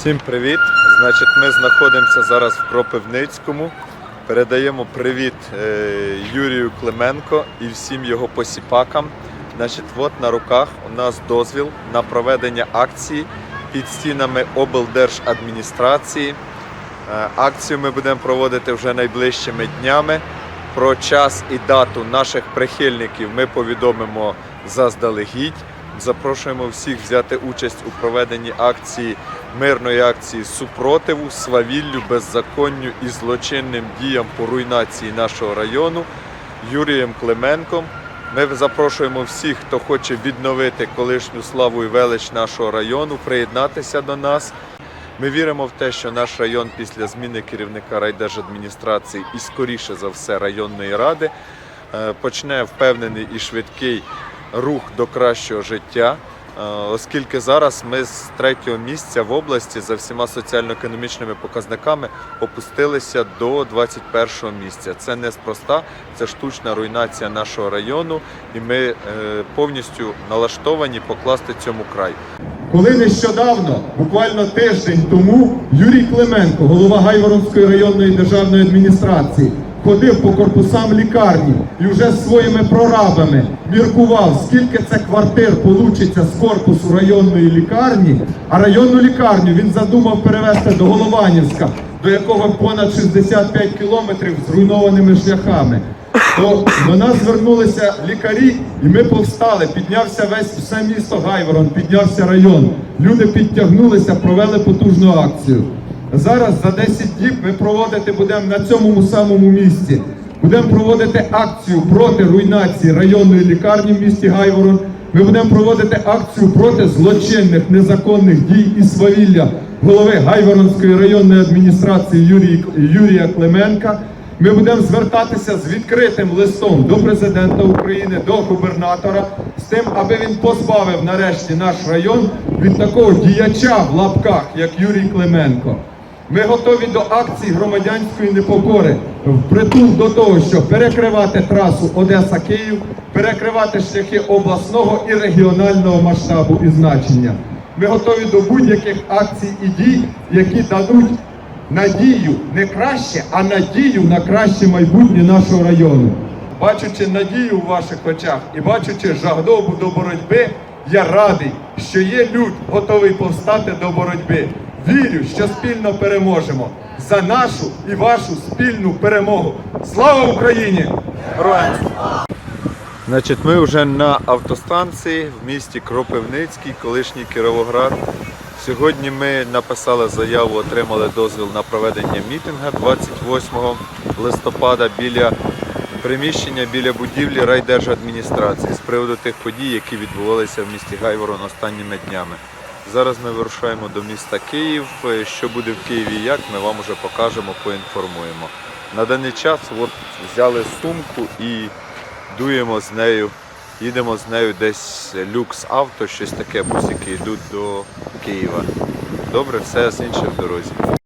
Всім привіт! Значить, ми знаходимося зараз в Кропивницькому. Передаємо привіт е, Юрію Клименко і всім його посіпакам. Значить, от на руках у нас дозвіл на проведення акції під стінами облдержадміністрації. Е, Акцію ми будемо проводити вже найближчими днями. Про час і дату наших прихильників ми повідомимо заздалегідь. Запрошуємо всіх взяти участь у проведенні акції мирної акції супротиву, свавіллю, беззаконню і злочинним діям по руйнації нашого району Юрієм Клименком. Ми запрошуємо всіх, хто хоче відновити колишню славу і велич нашого району, приєднатися до нас. Ми віримо в те, що наш район після зміни керівника райдержадміністрації і скоріше за все районної ради е, почне впевнений і швидкий рух до кращого життя. Е, Оскільки зараз ми з третього місця в області за всіма соціально-економічними показниками опустилися до 21-го місця. Це неспроста, це штучна руйнація нашого району, і ми е, повністю налаштовані покласти цьому край. Коли нещодавно, буквально тиждень тому, Юрій Клименко, голова Гайворонської районної державної адміністрації, ходив по корпусам лікарні і вже з своїми прорабами міркував, скільки це квартир получиться з корпусу районної лікарні, а районну лікарню він задумав перевести до Голованівська, до якого понад 65 кілометрів зруйнованими шляхами. То до нас звернулися лікарі, і ми повстали. Піднявся весь все місто Гайворон, піднявся район. Люди підтягнулися, провели потужну акцію. Зараз за 10 діб ми проводити будемо на цьому самому місці. Будемо проводити акцію проти руйнації районної лікарні в місті Гайворон. Ми будемо проводити акцію проти злочинних незаконних дій і свавілля голови Гайворонської районної адміністрації Юрії, Юрія Клименка. Ми будемо звертатися з відкритим листом до президента України, до губернатора, з тим, аби він позбавив нарешті наш район від такого діяча в лапках, як Юрій Клименко. Ми готові до акції громадянської непокори впритул до того, щоб перекривати трасу Одеса-Київ, перекривати шляхи обласного і регіонального масштабу і значення. Ми готові до будь-яких акцій і дій, які дадуть надію не краще, а надію на краще майбутнє нашого району. Бачучи надію у ваших очах і бачучи жагдобу до боротьби, я радий, що є люд, готовий повстати до боротьби. Вірю, що спільно переможемо за нашу і вашу спільну перемогу. Слава Україні! Героям! Значить, ми вже на автостанції в місті Кропивницький, колишній Кіровоград. Сьогодні ми написали заяву, отримали дозвіл на проведення мітинга 28 листопада біля приміщення біля будівлі райдержадміністрації з приводу тих подій, які відбувалися в місті Гайворон останніми днями. Зараз ми вирушаємо до міста Київ. Що буде в Києві і як, ми вам вже покажемо, поінформуємо. На даний час от взяли сумку і дуємо з нею, їдемо з нею десь люкс авто, щось таке, бусики йдуть до Києва. Добре, все з іншим в дорозі.